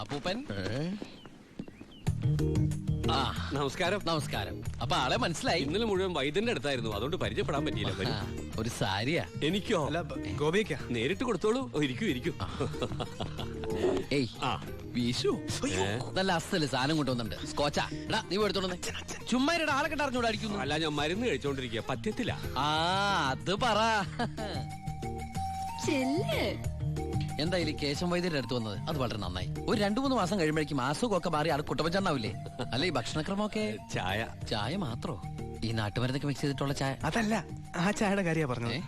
അപ്പൂപ്പൻ? ആ. നമസ്കാരം. നമസ്കാരം. അപ്പൊ ആളെ മനസ്സിലായി. ഇന്നലെ മുഴുവൻ വൈദ്യന്റെ അടുത്തായിരുന്നു. അതുകൊണ്ട് പരിചയപ്പെടാൻ പറ്റിയില്ല. വരൂ. ഒരു സാരിയാ. എനിക്കോ? അല്ല ഗോപിക്ക നേരിട്ട് കൊടുത്തോളൂ. ഓ, ഇരിക്കൂ ഇരിക്കൂ. ഏയ് ആ. വീശു. നല്ല അസൽ സാധനം കൊണ്ടുവന്നുണ്ട് സ്കോച്ചാ. എടാ നീ എടുത്തോണ്ട് ചുമ്മാ ഇരടാ, ആളെ അറിഞ്ഞൂടെ അടിക്കുന്നു. അല്ല ഞാൻ മരുന്ന് കഴിച്ചോണ്ടിരിക്കുക പറ്റത്തില്ല ആ അത് പറ. ചെല്ല്. എന്തായാലും കേശം വൈദ്യരുടെ അടുത്ത് വന്നത് അത് വളരെ നന്നായി. ഒരു രണ്ടു മൂന്ന് മാസം കഴിയുമ്പോഴേക്കും അസുഖമൊക്കെ മാറി ആൾ കുട്ടപ്പച്ചണ്ടാവില്ലേ അല്ല ഈ ഭക്ഷണക്രമമൊക്കെ? ചായ. ചായ മാത്രോ? ഈ നാട്ടുമരുന്നൊക്കെ മിക്സ് ചെയ്തിട്ടുള്ള ചായ? അതല്ല ആ ചായയുടെ കാര്യ പറഞ്ഞേ.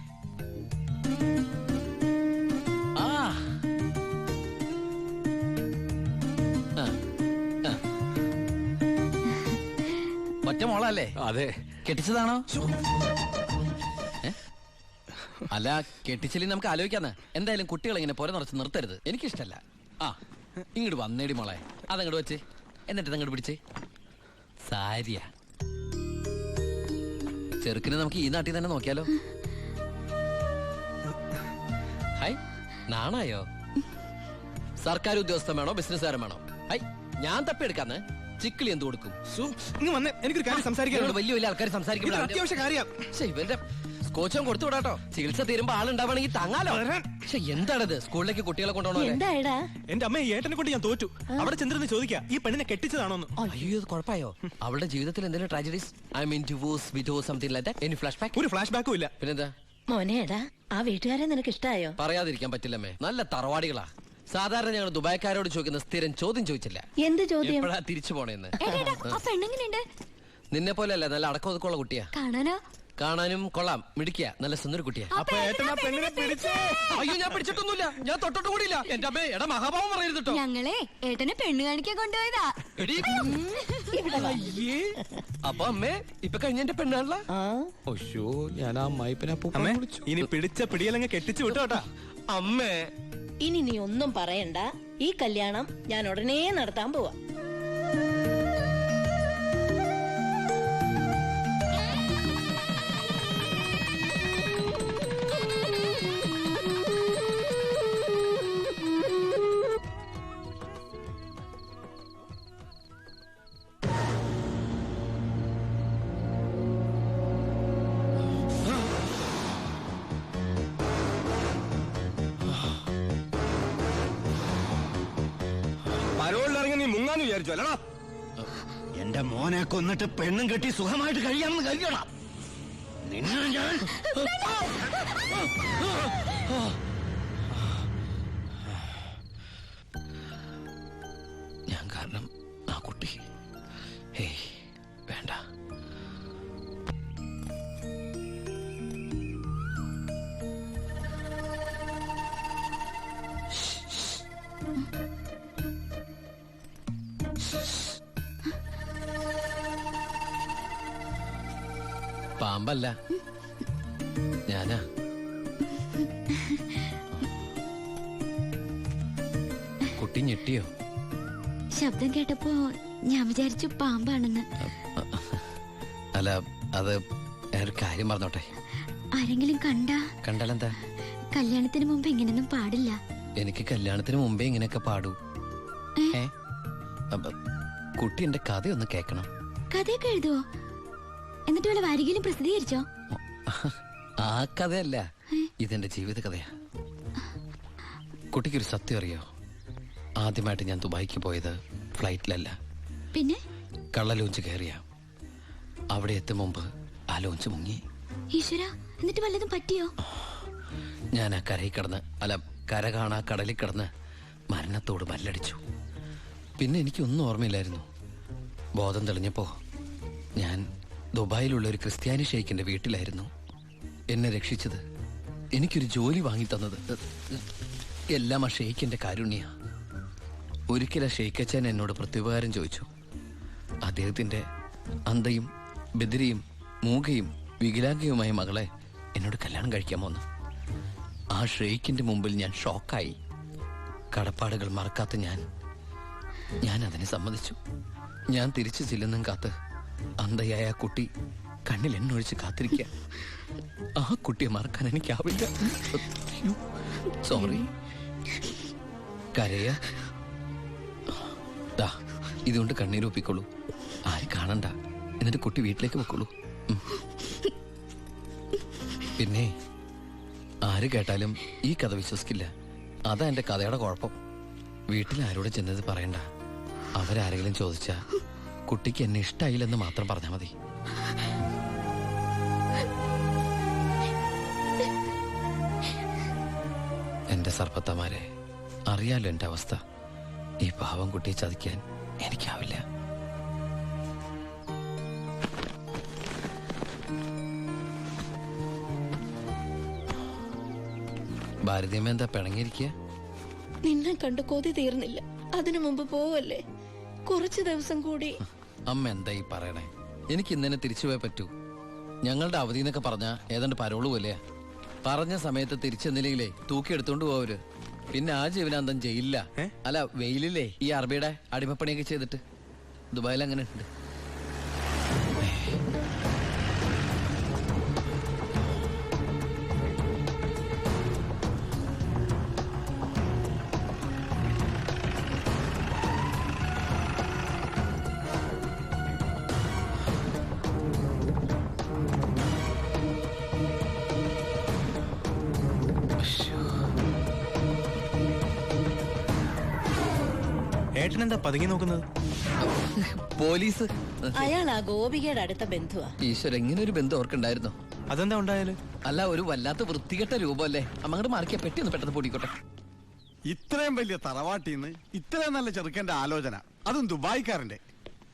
ഒറ്റ മോളല്ലേ? അതെ. കെട്ടിച്ചതാണോ? അല്ല കെട്ടിച്ചില്ല നമുക്ക് ആലോചിക്കാന്ന്. എന്തായാലും കുട്ടികളെ ഇങ്ങനെ പുര നിറച്ച് നിർത്തരുത്. എനിക്കിഷ്ടല്ല. ആ ഇങ്ങോട്ട് വന്നേടി മോളെ. അതങ്ങോട്ട് വെച്ച്. എന്നിട്ട് അങ്ങോട്ട് പിടിച്ച്. സാരിയ. ചെറുക്കിന് നമുക്ക് ഈ നാട്ടിൽ തന്നെ നോക്കിയാലോ? ഹൈ നാണായോ? സർക്കാർ ഉദ്യോഗസ്ഥൻ വേണോ ബിസിനസ്സുകാരൻ വേണോ? ഹൈ ഞാൻ തപ്പിയെടുക്കാന്ന് ചിക്കിളി എന്ത് കൊടുക്കും? എനിക്കൊരു കാര്യം വലിയ വലിയ ആൾക്കാർ സംസാരിക്കും ഇവന്റെ സ്കോച്ചും കൊടുത്തു വിടാട്ടോ. ചികിത്സ തീരുമ്പോ ആളുണ്ടാവണമെങ്കിൽ താങ്ങാലോ. പക്ഷെ എന്താണത്? സ്കൂളിലേക്ക് കുട്ടികളെ കൊണ്ടുപോകണോ എന്തായടാ? എന്റെ അമ്മയെ ഏട്ടനെ കൊണ്ട് ഞാൻ തോറ്റു. അവിടെ ചെന്നിരുന്ന് ചോദിക്കാ ഈ പെണ്ണിനെ കെട്ടിച്ചതാണോന്ന്? അയ്യോ. ഇത് കുഴപ്പമായോ? അവളുടെ ജീവിതത്തിൽ എന്തെങ്കിലും tragedies I mean divorce widows something like that any flashback ഒരു ഫ്ലാഷ് ബാക്കും ഇല്ല. പിന്നെന്താ? മോനേടാ ആ വീട്ടുകാരെ നിനക്ക് ഇഷ്ടായോ പറയാതിരിക്കാൻ പറ്റില്ലമ്മേ നല്ല തറവാടികളാ. സാധാരണ ഞങ്ങൾ ദുബായ്ക്കാരോട് ചോദിക്കുന്ന സ്ഥിരം ചോദ്യം ചോദിച്ചില്ല. എന്ത് ചോദ്യം? എപ്പോഴാ തിരിച്ചു പോണേന്ന്? പെണ്ണെങ്ങനെയുണ്ട്? നിന്നെ പോലെയല്ല നല്ല അടക്കം ഒതുക്കമുള്ള കുട്ടിയാ. കാണാനോ? കാണാനും കൊള്ളാം. മിടിക്കുക നല്ല സുന്ദര കുട്ടിയാ. അപ്പൊ ഏട്ടൻ ആ പെണ്ണിനെ പിടിച്ചേ? അയ്യോ ഞാൻ പിടിച്ചിട്ടൊന്നുമില്ല. ഞാൻ തൊട്ടോട്ട് കൂടിയില്ല. എന്റെ അമ്മേ എടാ മഹാഭാവം പറയരുത് കേട്ടോ. ഞങ്ങളെ ഏട്ടനെ പെണ്ണ് കാണിക്കാൻ കൊണ്ടുപോയതാ. എടീ. അയ്യേ. അപ്പൊ അമ്മേ ഇപ്പൊ കഴിഞ്ഞ എന്റെ പെണ്ണാണല്ല ഒശോ ഞാൻ ആ മൈപ്പിനെ അമ്മേ ഇനി പിടിച്ച പിടിയലങ്ങ് കെട്ടിച്ചു വിട്ടോട്ടാ അമ്മേ. ഇനി നീ ഒന്നും പറയണ്ട. ഈ കല്യാണം ഞാൻ ഉടനെ നടത്താൻ പോവാ. പരോളിലിറങ്ങി നീ വിചാരിച്ചു അല്ലടാ. എന്റെ മോനെ കൊന്നിട്ട് പെണ്ണും കെട്ടി സുഖമായിട്ട് കഴിയാമെന്ന് കരുതണം നിന്നെ ഞാൻ ഞാൻ കാരണം ആ കുട്ടി. ഹേയ് വേണ്ട. പാമ്പല്ല. ഞാനാ. കുട്ടി ഞെട്ടിയോ? ശബ്ദം കേട്ടപ്പോ ഞാൻ വിചാരിച്ചു പാമ്പാണെന്ന്. അല്ല അത് ഞാനൊരു കാര്യം പറഞ്ഞോട്ടെ ആരെങ്കിലും കണ്ടാ? കണ്ടാലെന്താ? കല്യാണത്തിന് മുമ്പ് ഇങ്ങനെയൊന്നും പാടില്ല. എനിക്ക് കല്യാണത്തിന് മുമ്പേ ഇങ്ങനെയൊക്കെ പാടൂ. ഏ? കുട്ടി എന്റെ കഥയൊന്ന് കേക്കണം. കഥയൊക്കെ എഴുതുവോ? എന്നിട്ട് വല്ല വാരികയിലും പ്രസിദ്ധീകരിച്ചോ? ആ കഥയല്ല. ഇതെന്റെ ജീവിത കഥയാ കുട്ടിക്കൊരു സത്യം അറിയോ? ആദ്യമായിട്ട് ഞാൻ ദുബായിക്ക് പോയത് ഫ്ലൈറ്റിലല്ല. പിന്നെ? കള്ള ലോഞ്ച് കയറിയ. അവിടെ എത്തും മുമ്പ് ആ ലോഞ്ച് മുങ്ങി. ഈശ്വര എന്നിട്ട് വല്ലതും പറ്റിയോ? ഞാൻ ആ കരയിൽ കിടന്ന് അല്ല കര കാണാ കടലിൽ കിടന്ന് മരണത്തോട് മല്ലടിച്ചു. പിന്നെ എനിക്കൊന്നും ഓർമ്മയില്ലായിരുന്നു. ബോധം തെളിഞ്ഞപ്പോ ഞാൻ ദുബായിലുള്ള ഒരു ക്രിസ്ത്യാനി ഷെയ്ഖിന്റെ വീട്ടിലായിരുന്നു. എന്നെ രക്ഷിച്ചത്. എനിക്കൊരു ജോലി വാങ്ങി തന്നത് എല്ലാം ആ ഷെയ്ഖിന്റെ കാരുണ്യ. ഒരിക്കൽ ആ എന്നോട് പ്രത്യുപകാരം ചോദിച്ചു. അദ്ദേഹത്തിന്റെ അന്തയും ബദിരിയും മൂകയും വികലാംഗയുമായ മകളെ എന്നോട് കല്യാണം കഴിക്കാൻ കഴിക്കാമോന്ന് ആ ഷെയ്ഖിന്റെ മുമ്പിൽ ഞാൻ ഷോക്കായി. കടപ്പാടുകൾ മറക്കാത്ത ഞാൻ. ഞാൻ അതിനെ സമ്മതിച്ചു. ഞാൻ തിരിച്ചു ചെല്ലുന്നും കാത്ത് അന്ധയായ ആ കുട്ടി കണ്ണിൽ എണ്ണൊഴിച്ച് കാത്തിരിക്കുക ആ കുട്ടിയെ മറക്കാൻ എനിക്കാവില്ല. സോറി കരയ. ദാ ഇതുകൊണ്ട് കണ്ണീരൊപ്പിക്കോളൂ ആരും കാണണ്ട. എന്നിട്ട് കുട്ടി വീട്ടിലേക്ക് വെക്കോളൂ ഉം. പിന്നെ ആര് കേട്ടാലും ഈ കഥ വിശ്വസിക്കില്ല. അതാ എന്റെ കഥയുടെ കുഴപ്പം. വീട്ടിൽ ആരോട് ചെന്നത് പറയണ്ട. അവരാരെങ്കിലും ചോദിച്ചാ കുട്ടിക്ക് എന്നെ ഇഷ്ടായില്ലെന്ന് മാത്രം പറഞ്ഞാൽ മതി. എന്റെ സർപ്പത്തമാരെ അറിയാലോ എന്റെ അവസ്ഥ. ഈ പാവം കുട്ടിയെ ചതിക്കാൻ എനിക്കാവില്ല. ഭാരതീയമ്മ എന്താ പിണങ്ങിയിരിക്കുക നിന്നെ കണ്ട് കൊതി തീർന്നില്ല. അതിനു മുമ്പ് പോവല്ലേ? കുറച്ചു ദിവസം കൂടി അമ്മ എന്താ ഈ പറയണേ? എനിക്ക് ഇന്നെ തിരിച്ചു പോയേ പറ്റൂ. ഞങ്ങളുടെ അവധി എന്നൊക്കെ പറഞ്ഞ ഏതാണ്ട് പരോൾ പോലെയാ പറഞ്ഞ സമയത്ത് തിരിച്ചെന്നില്ലെങ്കിലേ തൂക്കിയെടുത്തോണ്ട് പോവര് പിന്നെ ആ ജീവനാന്തം ജയിലില്ല അല്ല വെയിലില്ലേ? ഈ അറബിയുടെ അടിമപ്പണിയൊക്കെ ചെയ്തിട്ട്. ദുബായിൽ അങ്ങനെ ഉണ്ട്. ഏട്ടൻ എന്താ പതുങ്ങി നോക്കുന്നത്? പോലീസ്. അയാൾ ആ ഗോപികയുടെ അടുത്ത ബന്ധുവാ. ഈശ്വര ഇങ്ങനെ ഒരു ബന്ധം ഓർക്കുണ്ടായിരുന്നോ അതെന്താ ഉണ്ടായാലും? അല്ല ഒരു വല്ലാത്ത വൃത്തികെട്ട രൂപമല്ലേ? അമ്മങ്ങടെ മാർക്കിയ പെട്ടി ഒന്ന് പെട്ടെന്ന് പൊടിക്കോട്ടെ ഇത്രയും വലിയ തറവാട്ടിന്ന് ഇത്രയും നല്ല ചെറുക്കന്റെ ആലോചന. അതും ദുബായിക്കാരന്റെ.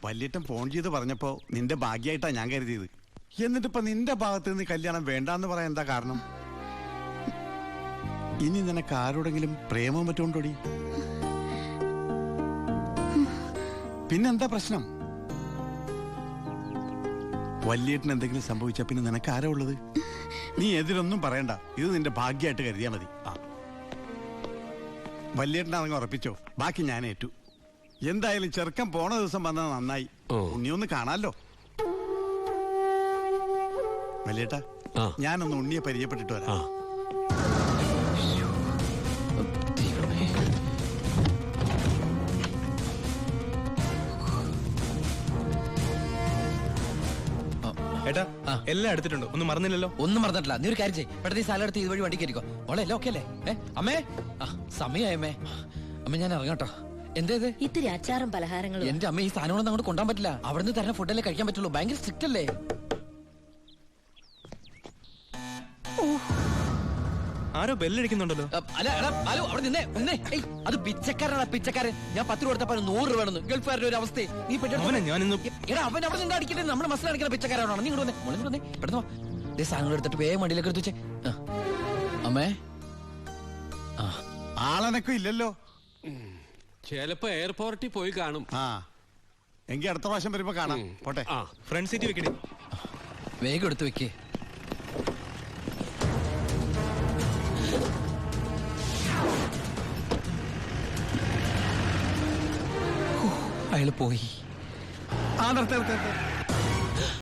വല്യേട്ടൻ ഫോൺ ചെയ്ത് പറഞ്ഞപ്പോ നിന്റെ ഭാഗ്യായിട്ടാ ഞാൻ കരുതിയത്. എന്നിട്ടിപ്പോ നിന്റെ ഭാഗത്ത് നിന്ന് കല്യാണം വേണ്ടാന്ന് പറയാൻ എന്താ കാരണം? ഇനി നിനക്ക് ആരോടെങ്കിലും പ്രേമം പറ്റുകൊണ്ടോടി പിന്നെന്താ പ്രശ്നം? വല്യേട്ടന് എന്തെങ്കിലും സംഭവിച്ചാ പിന്നെ നിനക്ക് ആരാ ഉള്ളത്? നീ എതിരൊന്നും പറയണ്ട. ഇത് നിന്റെ ഭാഗ്യമായിട്ട് കരുതിയാ മതി. ആ. വല്യേട്ടനാണെങ്കിൽ ഉറപ്പിച്ചോ. ബാക്കി ഞാൻ ഏറ്റു. എന്തായാലും ചെറുക്കൻ പോണ ദിവസം വന്നത് നന്നായി. ഉണ്ണിയൊന്ന് കാണാലോ. വല്യേട്ടാ. ഞാനൊന്ന് ഉണ്ണിയെ പരിചയപ്പെട്ടിട്ട് വരാം. ഏട്ടാ എല്ലാം എടുത്തിട്ടുണ്ട്. ഒന്നും മറന്നില്ലല്ലോ? ഒന്നും മറന്നിട്ടില്ല. നീ ഒരു കാര്യം ചെയ്യ്. പെട്ടെന്ന് ഈ സ്ഥലം എടുത്ത് ഇതുവഴി വണ്ടി കയറിക്കോ മോളെ എല്ലാം ഓക്കെ അല്ലേ? ഏ അമ്മേ. ആ സമയമായി അമ്മേ. അമ്മ ഞാൻ ഇറങ്ങട്ടോ എന്തേത് ഇത്തിരി അച്ചാറും പലഹാരങ്ങളും. എന്റെ അമ്മ ഈ സാധനങ്ങളൊന്നും അങ്ങോട്ട് കൊണ്ടാൻ പറ്റില്ല. അവിടുന്ന് തരുന്ന ഫുഡല്ലേ കഴിക്കാൻ പറ്റുള്ളൂ? ഭയങ്കര സ്ട്രിക്റ്റ് അല്ലേ? ആരോ ബെല്ലടിക്കുന്നുണ്ടല്ലോ. അല്ല എടാ, ഹലോ അവിടെ നിന്നേ നിന്നേ. ഏയ് അത് പിച്ചക്കാരനാ പിച്ചക്കാരൻ. ഞാൻ പത്ത് രൂപ കൊടുത്തപ്പോ നൂറ് രൂപ വേണമെന്ന്. ഗൾഫുകാരുടെ ഒരു അവസ്ഥ നീ പെട്ടെന്ന് അവനെ ഞാനിന്ന് എടാ അവൻ അവിടെ നിന്ന് അടിക്കട്ടെ നമ്മുടെ മസിൽ അടിക്കുന്ന പിച്ചക്കാരാണോ നീ ഇങ്ങോട്ട് വന്നേ മോളെ ഇങ്ങോട്ട് വന്നേ. പെട്ടെന്ന് വാ. ദേ സാധനങ്ങൾ എടുത്തിട്ട് വേഗം വണ്ടിയിലേക്ക് എടുത്ത് വെച്ചേ. ആ. അമ്മേ. ആ. ആളനക്കം ഇല്ലല്ലോ. ചിലപ്പോ എയർപോർട്ടിൽ പോയി കാണും. ആ. എങ്കി അടുത്ത പ്രാവശ്യം വരുമ്പോ കാണാം. പോട്ടെ. ആ. ഫ്രണ്ട് സീറ്റ് വെക്കണേ വേഗം എടുത്ത് വെക്കേ. അയാൾ പോയി. ആ നിർത്തി നിർത്തി.